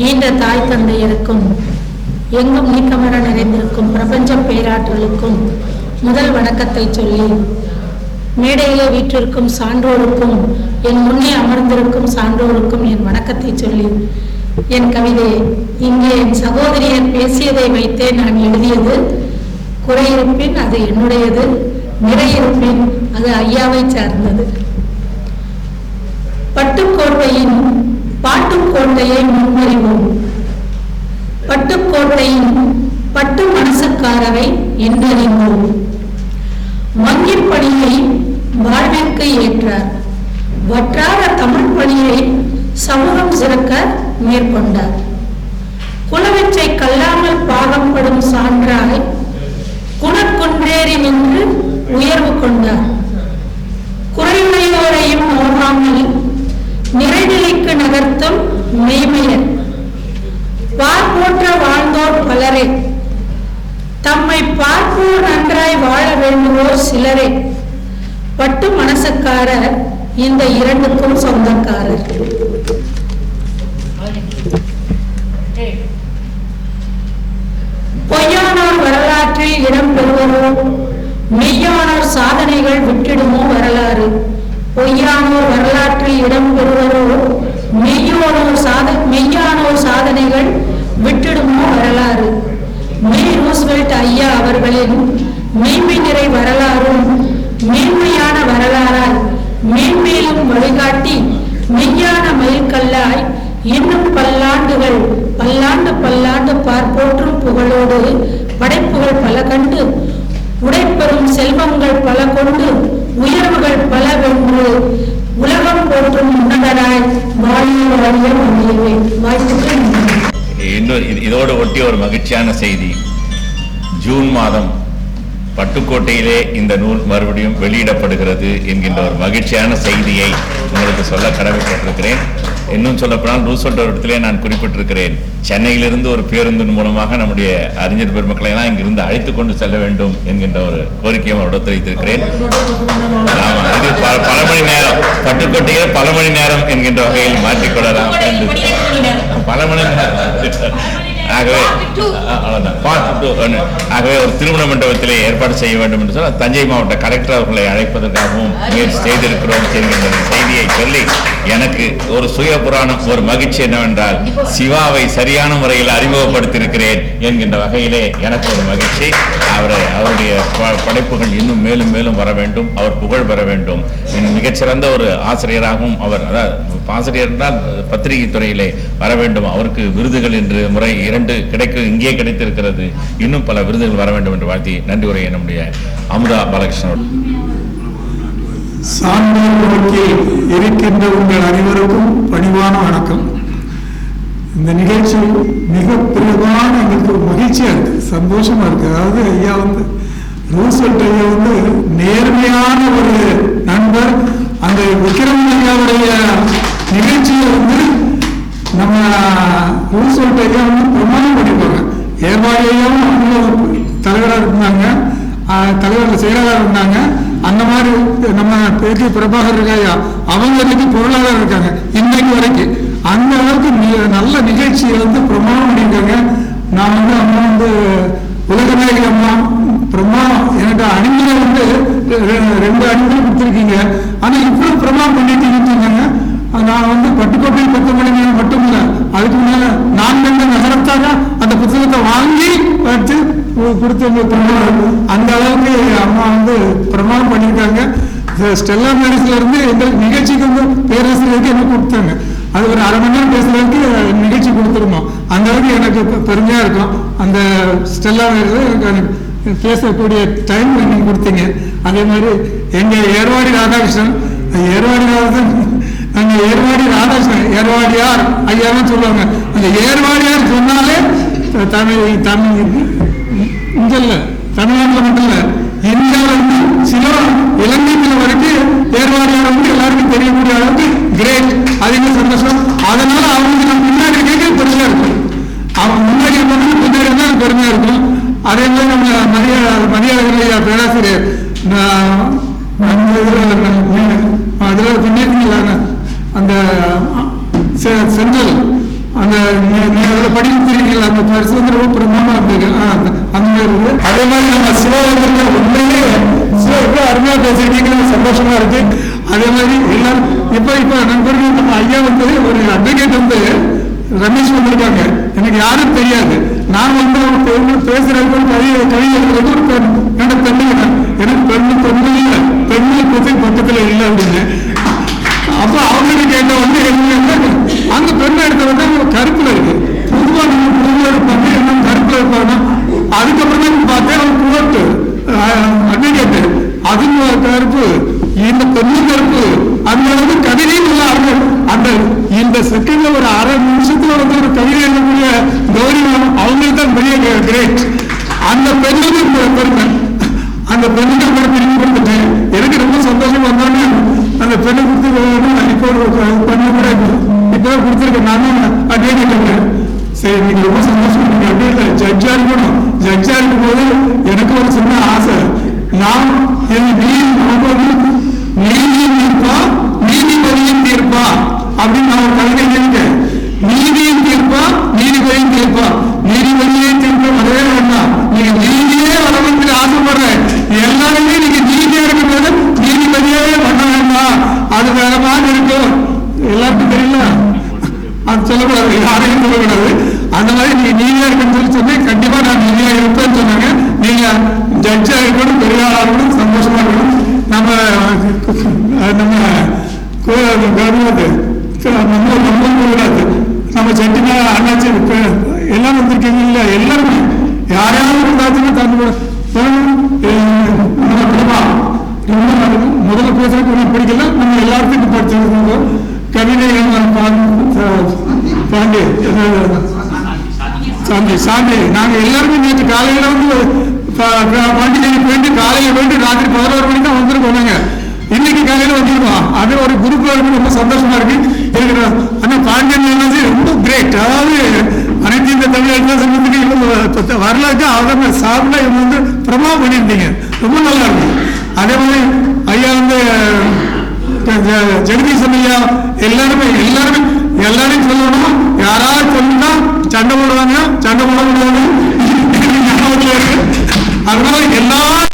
ஈன்ற தாய் தந்தையருக்கும் எங்கும் நீக்கமர நிறைந்திருக்கும் பிரபஞ்ச பேராற்றலுக்கும் முதல் வணக்கத்தை சொல்லி மேடையிலே வீற்றிருக்கும் சான்றோருக்கும் என் முன்னே அமர்ந்திருக்கும் சான்றோருக்கும் என் வணக்கத்தை சொல்லி என் கவிதை இங்கே என் சகோதரியர் பேசியதை வைத்தே நான் எழுதியது குறையிருப்பின் அது என்னுடையது நிறையிருப்பின் அது ஐயாவை சார்ந்தது. பட்டுக்கோட்டையின் பாட்டுக்கோட்டையை முன்வறிவோம் பட்டுக்கோட்டையின் பட்டு மனசுக்காரரை என்றறிவோம். வங்கிப் பணியை வாழ்விற்கு ஏற்றார். வற்றார தமிழ் பணியை சமூகம் சிறக்க மேற்கொண்டார். மெய்மையர் பார்ப்போற்ற வாழ்ந்தோர் பலரே. தம்மை பார்ப்போர் நன்றாய் வாழ வேண்டுவோர் சிலரே. பட்டு மனசக்காரர் இந்த இரண்டுக்கும் சொந்தக்காரர். பொய்யானோர் வரலாற்றில் இடம் பெறுவரோ? மெய்யானோர் சாதனைகள் விட்டிடுமோ வரலாறு? பொய்யானோர் வரலாற்றில் இடம் பெறுவரோ? மெய்யோனோர் மெய்யானோர் சாதனைகள் விட்டிடுமோ வரலாறு? மே ரூஸ்வெல்ட் ஐயா அவர்களின் மெய்மை நிறை வரலாறும் மேன்மையான வரலாறாய் மேன்மேலும் வழிகாட்டி மெய்யான மைல்கல்லாய் இன்னும் பல்லாண்டுகள் பல்லாண்டு பல்லாண்டு பார்ப்போற்றும் புகழோடு படைப்புகள் பல கண்டு உடைப்பெறும் செல்வங்கள் பல கொண்டு உயர்வுகள் பல வென்று உலகம் போற்றும் உன்னதராய் வாழ்வு வழியம் வாழியவே இன்னும் இன்னொரு இது- இதோடு ஒட்டி ஒரு மகிழ்ச்சியான செய்தி. ஜூன் மாதம் பட்டுக்கோட்டையிலே இந்த நூல் மறுபடியும் வெளியிடப்படுகிறது என்கின்ற ஒரு மகிழ்ச்சியான செய்தியை உங்களுக்கு சொல்ல கடமைப்பட்டிருக்கிறேன். இன்னும் சொல்லப்போனால் ரூசல்ட் இடத்திலே நான் குறிப்பிட்டிருக்கிறேன். சென்னையிலிருந்து ஒரு பேருந்தின் மூலமாக நம்முடைய அறிஞர் பெருமக்களை எல்லாம் இங்கிருந்து அழைத்து கொண்டு செல்ல வேண்டும் என்கின்ற ஒரு கோரிக்கையும் அவரிடம் வைத்திருக்கிறேன் பல- பல மணி நேரம் பட்டுக்கோட்டையே பல மணி நேரம் என்கின்ற வகையில் மாற்றிக்கொள்ளலாம். என்று பல மணி நேரம். ஆகவே அ- அவ்வளவுதான். Part two. ஒண்ணு. ஆகவே ஒரு திருமண மண்டபத்திலே ஏற்பாடு செய்ய வேண்டும் என்று சொன்னால் தஞ்சை மாவட்ட கலெக்டர் அவர்களை அழைப்பதற்காகவும் முயற்சி செய்திருக்கிறோம் என்கின்ற செய்தியை சொல்லி எனக்கு ஒரு சுய புராணம் ஒரு மகிழ்ச்சி என்னவென்றால் சிவாவை சரியான முறையில் அறிமுகப்படுத்தியிருக்கிறேன் என்கின்ற வகையிலே எனக்கு ஒரு மகிழ்ச்சி அவரை அவருடைய படைப்புகள் இன்னும் மேலும் மேலும் வர வேண்டும் அவர் புகழ் பெற வேண்டும் மிகச்சிறந்த ஒரு ஆசிரியராகவும் அவர் அதாவது ஆசிரியர் என்றால் பத்திரிகை துறையிலே வர வேண்டும் அவருக்கு விருதுகள் என்று முறை இரண்டு கிடைக்க இங்கே கிடைத்திருக்கிறது. இன்னும் பல விருதுகள் வர வேண்டும் என்று வாழ்த்தி நன்றி உரையை நம்முடைய அமுதா பாலகிருஷ்ணன் சான்றோர் இருக்கின்ற உங்கள் அனைவருக்கும் பணிவான வணக்கம். இந்த நிகழ்ச்சி மிக பிரிவான எங்களுக்கு மகிழ்ச்சியா இருக்கு சந்தோஷமா இருக்கு. அதாவது ஐயா வந்து ரூசல்ட் ஐயா வந்து நேர்மையான ஒரு நண்பர். அந்த விக்ரம் ஐயாவுடைய நிகழ்ச்சியை வந்து நம்ம ரூசல்ட் ஐயா வந்து பிரமாணம் பண்ணிப்பாங்க. ஏற்பாடு ஐயாவும் அவங்க தலைவராக இருந்தாங்க தலைவர்கள் செயலாளர் இருந்தாங்க. அந்த மாதிரி நம்ம பேட்டி பிரபாகர் இருக்காயா அவங்க இன்னைக்கு பொருளாளர் இருக்காங்க இன்னைக்கு வரைக்கும். அந்த அளவுக்கு நல்ல நிகழ்ச்சியை வந்து பிரமாணம் பண்ணியிருக்காங்க. நான் வந்து அம்மா வந்து உலகநாயகி அம்மா. பிரமாணம் எனக்கு அணிமுறை வந்து ரெ- ரெண்டு அணிமுறை கொடுத்துருக்கீங்க. ஆனால் இப்படி பிரமாணம் பண்ணிட்டு சொன்னாங்க நான் வந்து பட்டுக்கோட்டை பத்து மணி மட்டும் இல்லை அதுக்கு மேல நான் கண்ட நகரத்தாக அந்த புத்தகத்தை வாங்கி வச்சு கு- பிரமாணம் அந்த அளவுக்கு அம்மா வந்து பிரமாணம் பண்ணியிருக்காங்க. ஸ்டெல்லா மேரேஜ்ல இருந்து எங்களுக்கு நிகழ்ச்சிக்கு வந்து பேராசிரியருக்கு என்ன கொடுத்தாங்க? அது ஒரு அரை மணி நேரம் பேசுறதுக்கு நிகழ்ச்சி கொடுத்துருந்தோம் அந்த அளவுக்கு எனக்கு பெருமையா இருக்கும். அந்த ஸ்டெல்லா மேரேஜ்ல எனக்கு எனக்கு பேசக்கூடிய டைம் நீங்க கொடுத்தீங்க. அதே மாதிரி எங்க ஏர்வாடி ராதாகிருஷ்ணன் ஏர்வாடி ராதாகிருஷ்ணன் அங்க ஏர்வாடி ராதாகிருஷ்ணன் ஏர்வாடியார் ஐயாவும் சொல்லுவாங்க. அந்த ஏர்வாடியார் சொன்னாலே தமிழ் தமிழ் இங்கே இல்லை தமிழ்நாட்டில் மட்டும் இல்லை இந்தியாவிலிருந்து சில இலங்கைக்குள்ள வரைக்கும் ஏர்வாடியார் வந்து எல்லாருக்கும் தெரியக்கூடிய அளவுக்கு கிரேட் அதிக சந்தோஷம்? அதனால அவங்களுக்கு நம்ம முன்னாடி கேட்க பெருசா இருக்கும். அவங்க முன்னாடி இருந்தாலும் பின்னாடி தான் பெருமையா இருக்கும். அதே மாதிரி நம்ம மரியாதை மரியாதை பேராசிரியர் நான் அந்த இதுல அந்த செ- செந்தில் அந்த நீ- நீ அதில் அந்த பரிசு ரொம்ப பிரமாமா இருந்தது அந்த- மாதிரி அதே மாதிரி நம்ம சிவகங்கை உண்மையிலே சிவ எவ்வளோ அருமையாக பேசிருக்கீங்க சந்தோஷமா இருக்கு. அதே மாதிரி எல்லாரும் இப்போ இப்போ நண்பர்கள் நம்ம ஐயா வந்து ஒரு அட்வொகேட் வந்து ரமேஷ் வந்திருக்காங்க. எனக்கு யாரும் தெரியாது. நான் வந்து அவங்க பெண்ணு பேசுறதுக்கு ஒரு கவி கவிதை ஒரு பெண் என்னோட பெண்ணு எனக்கு பெண்ணு பெண்ணு இல்லை. பெண்ணு பத்தி பக்கத்துல இல்லை அப்படின்னு. அப்ப அவங்களுக்கு என்ன வந்து என்ன அந்த பெண்ணை எடுத்த வந்து கருப்புல இருக்கு. பொதுவா நம்ம பொதுவா இருப்பாங்க என்ன கருப்புல இருப்பாங்க அதுக்கப்புறம் தான் பார்த்தேன் அவங்க குவட்டு அட்வொகேட் அது கருப்பு இந்த பெண்ணு கருப்பு அந்த வந்து கவிதையும் நல்லா அருமை அந்த இந்த செகண்ட்ல ஒரு அரை நிமிஷத்துல வந்து ஒரு கவிதை எழுதக்கூடிய கௌரி அவங்களுக்கு தான் பெரிய கிரேட் அந்த பெண்ணுக்கு பெருமை. அது வேற இருக்கும் எல்லாருக்கும் தெரியல அது சொல்லக்கூடாது யாரையும் சொல்லக்கூடாது அந்த மாதிரி நீ நீதியா இருக்குன்னு சொல்லி சொன்னேன் கண்டிப்பா நான் நீதியா இருப்பேன்னு சொன்னாங்க நீங்க ஜட்ஜா இருக்கணும் பெரிய ஆளா இருக்கணும் சந்தோஷமா இருக்கணும் நம்ம நம்ம கவர்மெண்ட் நம்ம நம்ம கூடாது நம்ம செட்டினா அண்ணாச்சி எல்லாம் வந்திருக்கீங்க இல்ல எல்லாருமே யாரையாவது இருந்தாச்சுன்னா தந்து நம்ம குடும்பா ரொம்ப நல்லது முதல்ல பேசுறதுக்கு ஒன்றும் பிடிக்கல? நம்ம எல்லாருக்கும் படிச்சிருக்கோம் கவிதை பாண்டி. சாந்தி சாந்தி. நாங்க எல்லாருமே நேற்று காலையில வந்து பாண்டிச்சேரி போயிட்டு காலையில போயிட்டு ராத்திரி பதினோரு மணிக்கு தான் வந்துருக்கோம் நாங்க. இன்னைக்கு காலையில வந்துருக்கோம். அது ஒரு குரூப்ல இருக்கு ரொம்ப சந்தோஷமா இருக்கு. எனக்கு ஆனா பாண்டியன் ரொம்ப கிரேட் அதாவது அனைத்து இந்த தமிழ் எழுத்தா சங்கத்துக்கு இவங்க வரலாற்று அவங்க சார்பில் இவங்க வந்து பிரபாவம் பண்ணியிருந்தீங்க. ரொம்ப நல்லா இருக்கும் அதே மாதிரி ஐயா வந்து ஜெகதீசன் ஐயா எல்லாருமே எல்லாருமே எல்லாரையும் சொல்லணும் யாராவது சொல்லுனா சண்டை போடுவாங்க சண்டை போட முடியாது அதனால எல்லாரும்